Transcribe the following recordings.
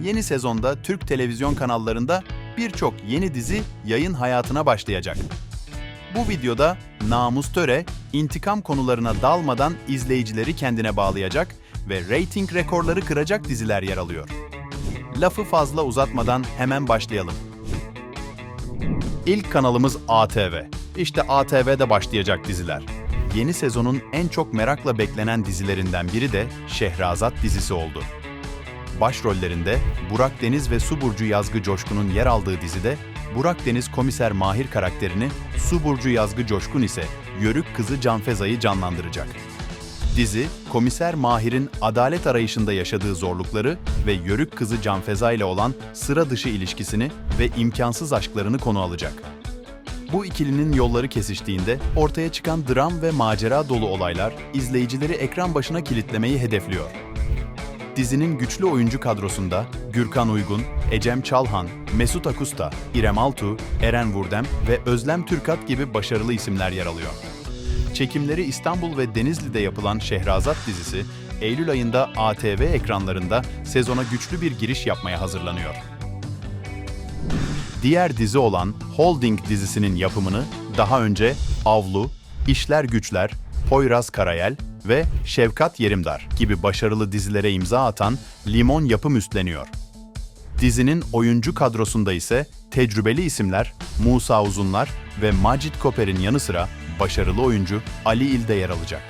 yeni sezonda Türk televizyon kanallarında birçok yeni dizi yayın hayatına başlayacak. Bu videoda Namus Töre, intikam konularına dalmadan izleyicileri kendine bağlayacak ve reyting rekorları kıracak diziler yer alıyor. Lafı fazla uzatmadan hemen başlayalım. İlk kanalımız ATV. İşte ATV'de başlayacak diziler. Yeni sezonun en çok merakla beklenen dizilerinden biri de Şehrazat dizisi oldu. Başrollerinde Burak Deniz ve Su Burcu Yazgı Coşkun'un yer aldığı dizide Burak Deniz komiser Mahir karakterini, Su Burcu Yazgı Coşkun ise Yörük kızı Canfeza'yı canlandıracak. Dizi, komiser Mahir'in adalet arayışında yaşadığı zorlukları ve Yörük kızı Canfeza ile olan sıra dışı ilişkisini ve imkansız aşklarını konu alacak. Bu ikilinin yolları kesiştiğinde ortaya çıkan dram ve macera dolu olaylar izleyicileri ekran başına kilitlemeyi hedefliyor. Dizinin güçlü oyuncu kadrosunda Gürkan Uygun, Ecem Çalhan, Mesut Akusta, İrem Altuğ, Eren Vurdem ve Özlem Türkat gibi başarılı isimler yer alıyor. Çekimleri İstanbul ve Denizli'de yapılan Şehrazat dizisi, Eylül ayında ATV ekranlarında sezona güçlü bir giriş yapmaya hazırlanıyor. Diğer dizi olan Holding dizisinin yapımını daha önce Avlu, İşler Güçler, Poyraz Karayel ve Şevkat Yerimdar gibi başarılı dizilere imza atan Limon Yapım üstleniyor. Dizinin oyuncu kadrosunda ise tecrübeli isimler Musa Uzunlar ve Macit Koper'in yanı sıra başarılı oyuncu Ali İl de yer alacak.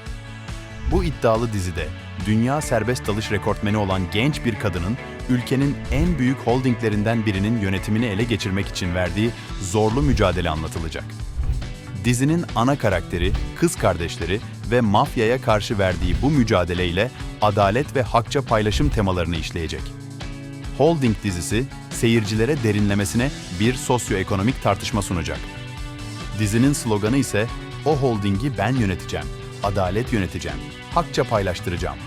Bu iddialı dizide dünya serbest dalış rekortmeni olan genç bir kadının ülkenin en büyük holdinglerinden birinin yönetimini ele geçirmek için verdiği zorlu mücadele anlatılacak. Dizinin ana karakteri, kız kardeşleri ve mafyaya karşı verdiği bu mücadeleyle adalet ve hakça paylaşım temalarını işleyecek. Holding dizisi seyircilere derinlemesine bir sosyoekonomik tartışma sunacak. Dizinin sloganı ise o holdingi ben yöneteceğim, adalet yöneteceğim, hakça paylaştıracağım.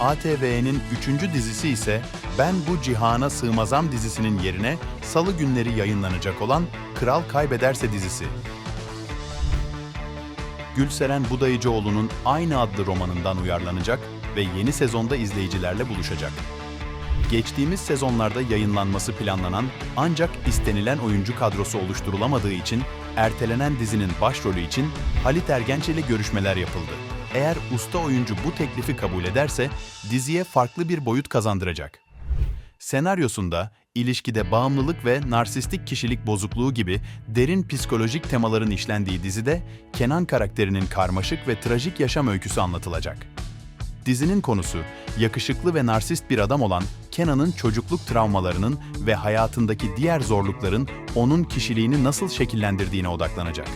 ATV'nin üçüncü dizisi ise Ben Bu Cihana Sığmazam dizisinin yerine salı günleri yayınlanacak olan Kral Kaybederse dizisi. Gülseren Budayıcıoğlu'nun aynı adlı romanından uyarlanacak ve yeni sezonda izleyicilerle buluşacak. Geçtiğimiz sezonlarda yayınlanması planlanan ancak istenilen oyuncu kadrosu oluşturulamadığı için ertelenen dizinin başrolü için Halit Ergenç ile görüşmeler yapıldı. Eğer usta oyuncu bu teklifi kabul ederse diziye farklı bir boyut kazandıracak. Senaryosunda ilişkide bağımlılık ve narsistik kişilik bozukluğu gibi derin psikolojik temaların işlendiği dizide Kenan karakterinin karmaşık ve trajik yaşam öyküsü anlatılacak. Dizinin konusu, yakışıklı ve narsist bir adam olan Kenan'ın çocukluk travmalarının ve hayatındaki diğer zorlukların onun kişiliğini nasıl şekillendirdiğine odaklanacak.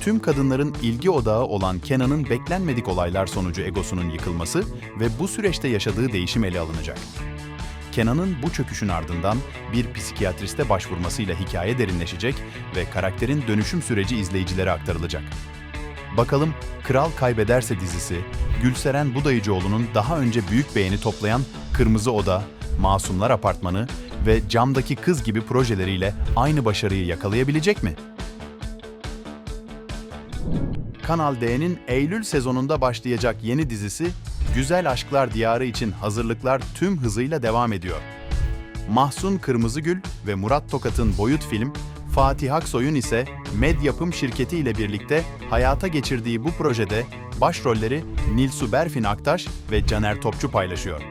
Tüm kadınların ilgi odağı olan Kenan'ın beklenmedik olaylar sonucu egosunun yıkılması ve bu süreçte yaşadığı değişim ele alınacak. Kenan'ın bu çöküşün ardından bir psikiyatriste başvurmasıyla hikaye derinleşecek ve karakterin dönüşüm süreci izleyicilere aktarılacak. Bakalım Kral Kaybederse dizisi, Gülseren Budayıcıoğlu'nun daha önce büyük beğeni toplayan Kırmızı Oda, Masumlar Apartmanı ve Camdaki Kız gibi projeleriyle aynı başarıyı yakalayabilecek mi? Kanal D'nin Eylül sezonunda başlayacak yeni dizisi Güzel Aşklar Diyarı için hazırlıklar tüm hızıyla devam ediyor. Mahsun Kırmızıgül ve Murat Tokat'ın boyut film, Fatih Aksoy'un ise Med Yapım şirketi ile birlikte hayata geçirdiği bu projede başrolleri Nilsu Berfin Aktaş ve Caner Topçu paylaşıyor.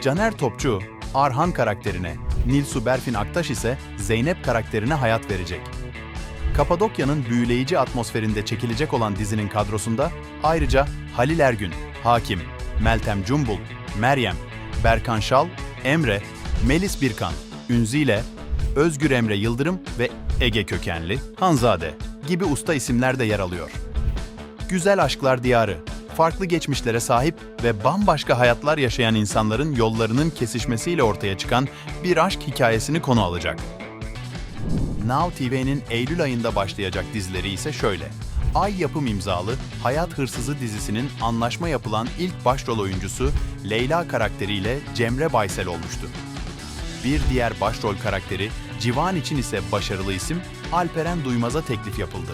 Caner Topçu, Arhan karakterine, Nilsu Berfin Aktaş ise Zeynep karakterine hayat verecek. Kapadokya'nın büyüleyici atmosferinde çekilecek olan dizinin kadrosunda ayrıca Halil Ergün, Hakim, Meltem Cumbul, Meryem, Berkan Şal, Emre, Melis Birkan, Ünzile, Özgür Emre Yıldırım ve Ege kökenli Hanzade gibi usta isimler de yer alıyor. Güzel Aşklar Diyarı, farklı geçmişlere sahip ve bambaşka hayatlar yaşayan insanların yollarının kesişmesiyle ortaya çıkan bir aşk hikayesini konu alacak. Now TV'nin Eylül ayında başlayacak dizileri ise şöyle. Ay Yapım imzalı Hayat Hırsızı dizisinin anlaşma yapılan ilk başrol oyuncusu Leyla karakteriyle Cemre Baysel olmuştu. Bir diğer başrol karakteri Civan için ise başarılı isim Alperen Duymaz'a teklif yapıldı.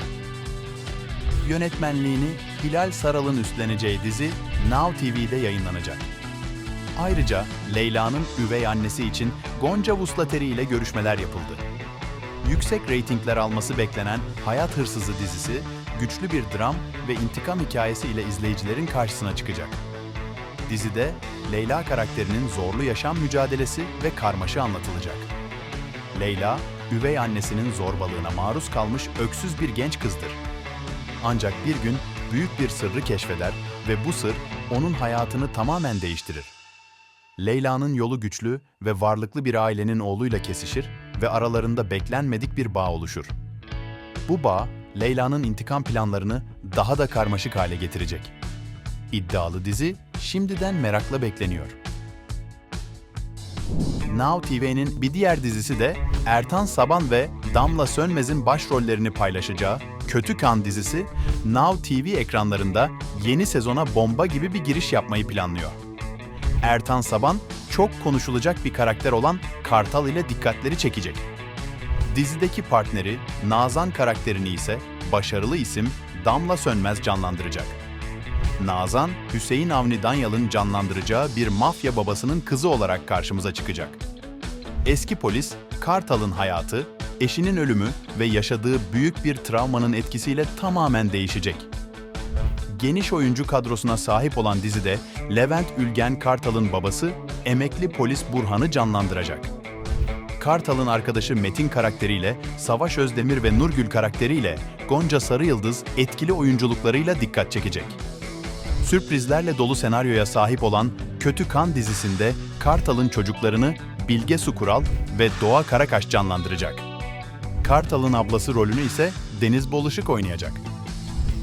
Yönetmenliğini Hilal Saral'ın üstleneceği dizi Now TV'de yayınlanacak. Ayrıca Leyla'nın üvey annesi için Gonca Vuslateri ile görüşmeler yapıldı. Yüksek reytingler alması beklenen Hayat Hırsızı dizisi, güçlü bir dram ve intikam hikayesi ile izleyicilerin karşısına çıkacak. Dizide Leyla karakterinin zorlu yaşam mücadelesi ve karmaşı anlatılacak. Leyla, üvey annesinin zorbalığına maruz kalmış öksüz bir genç kızdır. Ancak bir gün büyük bir sırrı keşfeder ve bu sır onun hayatını tamamen değiştirir. Leyla'nın yolu güçlü ve varlıklı bir ailenin oğluyla kesişir ve aralarında beklenmedik bir bağ oluşur. Bu bağ, Leyla'nın intikam planlarını daha da karmaşık hale getirecek. İddialı dizi şimdiden merakla bekleniyor. Now TV'nin bir diğer dizisi de Ertan Saban ve Damla Sönmez'in başrollerini paylaşacağı Kötü Kan dizisi Now TV ekranlarında yeni sezona bomba gibi bir giriş yapmayı planlıyor. Ertan Saban çok konuşulacak bir karakter olan Kartal ile dikkatleri çekecek. Dizideki partneri Nazan karakterini ise başarılı isim Damla Sönmez canlandıracak. Nazan, Hüseyin Avni Danyal'ın canlandıracağı bir mafya babasının kızı olarak karşımıza çıkacak. Eski polis, Kartal'ın hayatı, eşinin ölümü ve yaşadığı büyük bir travmanın etkisiyle tamamen değişecek. Geniş oyuncu kadrosuna sahip olan dizide Levent Ülgen Kartal'ın babası, emekli polis Burhan'ı canlandıracak. Kartal'ın arkadaşı Metin karakteriyle, Savaş Özdemir ve Nurgül karakteriyle Gonca Sarıyıldız etkili oyunculuklarıyla dikkat çekecek. Sürprizlerle dolu senaryoya sahip olan Kötü Kan dizisinde Kartal'ın çocuklarını Bilge Sukural ve Doğa Karakaş canlandıracak. Kartal'ın ablası rolünü ise Deniz Boluşuk oynayacak.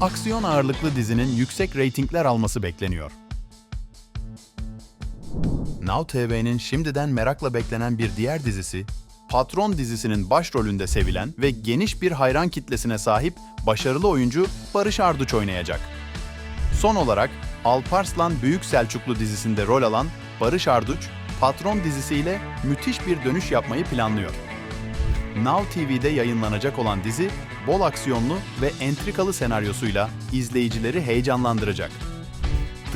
Aksiyon ağırlıklı dizinin yüksek reytingler alması bekleniyor. Now TV'nin şimdiden merakla beklenen bir diğer dizisi, Patron dizisinin başrolünde sevilen ve geniş bir hayran kitlesine sahip başarılı oyuncu Barış Arduç oynayacak. Son olarak Alparslan Büyük Selçuklu dizisinde rol alan Barış Arduç, Patron dizisiyle müthiş bir dönüş yapmayı planlıyor. Now TV'de yayınlanacak olan dizi, bol aksiyonlu ve entrikalı senaryosuyla izleyicileri heyecanlandıracak.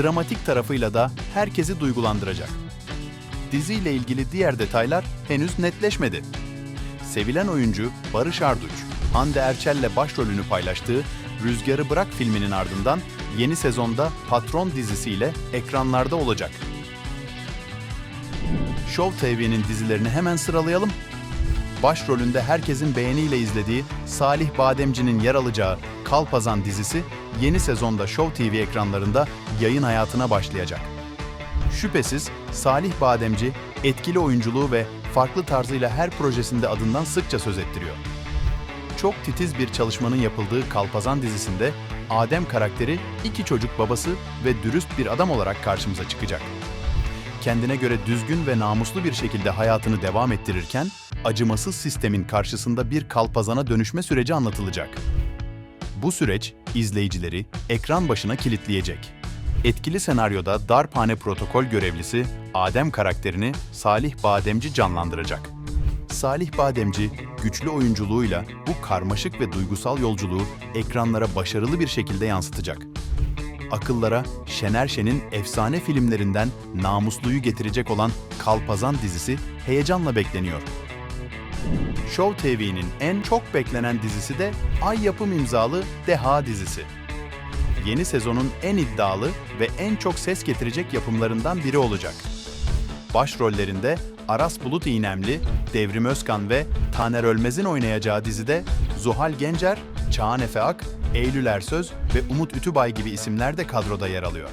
Dramatik tarafıyla da herkesi duygulandıracak. Diziyle ilgili diğer detaylar henüz netleşmedi. Sevilen oyuncu Barış Arduç, Hande Erçel'le başrolünü paylaştığı Rüzgarı Bırak filminin ardından yeni sezonda Patron dizisiyle ekranlarda olacak. Show TV'nin dizilerini hemen sıralayalım. Başrolünde herkesin beğeniyle izlediği Salih Bademci'nin yer alacağı Kalpazan dizisi yeni sezonda Show TV ekranlarında yayın hayatına başlayacak. Şüphesiz Salih Bademci etkili oyunculuğu ve farklı tarzıyla her projesinde adından sıkça söz ettiriyor. Çok titiz bir çalışmanın yapıldığı Kalpazan dizisinde Adem karakteri iki çocuk babası ve dürüst bir adam olarak karşımıza çıkacak. Kendine göre düzgün ve namuslu bir şekilde hayatını devam ettirirken, acımasız sistemin karşısında bir kalpazana dönüşme süreci anlatılacak. Bu süreç izleyicileri ekran başına kilitleyecek. Etkili senaryoda Darphane Protokol görevlisi Adem karakterini Salih Bademci canlandıracak. Salih Bademci, güçlü oyunculuğuyla bu karmaşık ve duygusal yolculuğu ekranlara başarılı bir şekilde yansıtacak. Akıllara Şener Şen'in efsane filmlerinden namusluyu getirecek olan Kalpazan dizisi heyecanla bekleniyor. Show TV'nin en çok beklenen dizisi de Ay Yapım imzalı Deha dizisi. Yeni sezonun en iddialı ve en çok ses getirecek yapımlarından biri olacak. Başrollerinde Aras Bulut İynemli, Devrim Özkan ve Taner Ölmez'in oynayacağı dizide Zuhal Gencer, Çağan Efe Ak, Eylül Ersöz ve Umut Ütübay gibi isimler de kadroda yer alıyor.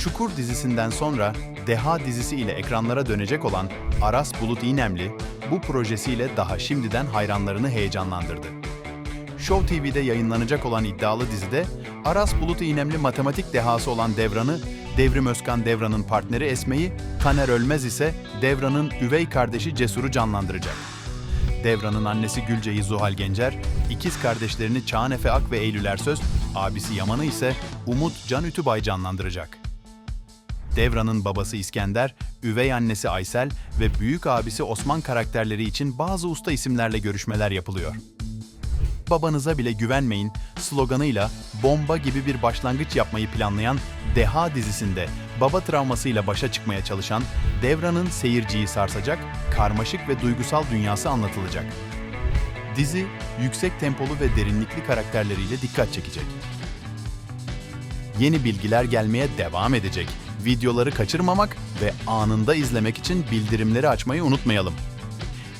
Çukur dizisinden sonra Deha dizisi ile ekranlara dönecek olan Aras Bulut İynemli, bu projesiyle daha şimdiden hayranlarını heyecanlandırdı. Show TV'de yayınlanacak olan iddialı dizide Aras Bulut İynemli matematik dehası olan Devran'ı, Devrim Özkan Devran'ın partneri Esme'yi, Taner Ölmez ise Devran'ın üvey kardeşi Cesur'u canlandıracak. Devran'ın annesi Gülce'yi Zuhal Gencer, ikiz kardeşlerini Çağan Efe Ak ve Eylül Ersöz, abisi Yaman'ı ise Umut Can Ütübay canlandıracak. Devran'ın babası İskender, üvey annesi Aysel ve büyük abisi Osman karakterleri için bazı usta isimlerle görüşmeler yapılıyor. Babanıza bile güvenmeyin sloganıyla bomba gibi bir başlangıç yapmayı planlayan Deha dizisinde baba travmasıyla başa çıkmaya çalışan Devra'nın seyirciyi sarsacak, karmaşık ve duygusal dünyası anlatılacak. Dizi, yüksek tempolu ve derinlikli karakterleriyle dikkat çekecek. Yeni bilgiler gelmeye devam edecek. Videoları kaçırmamak ve anında izlemek için bildirimleri açmayı unutmayalım.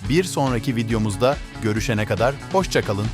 Bir sonraki videomuzda görüşene kadar hoşça kalın.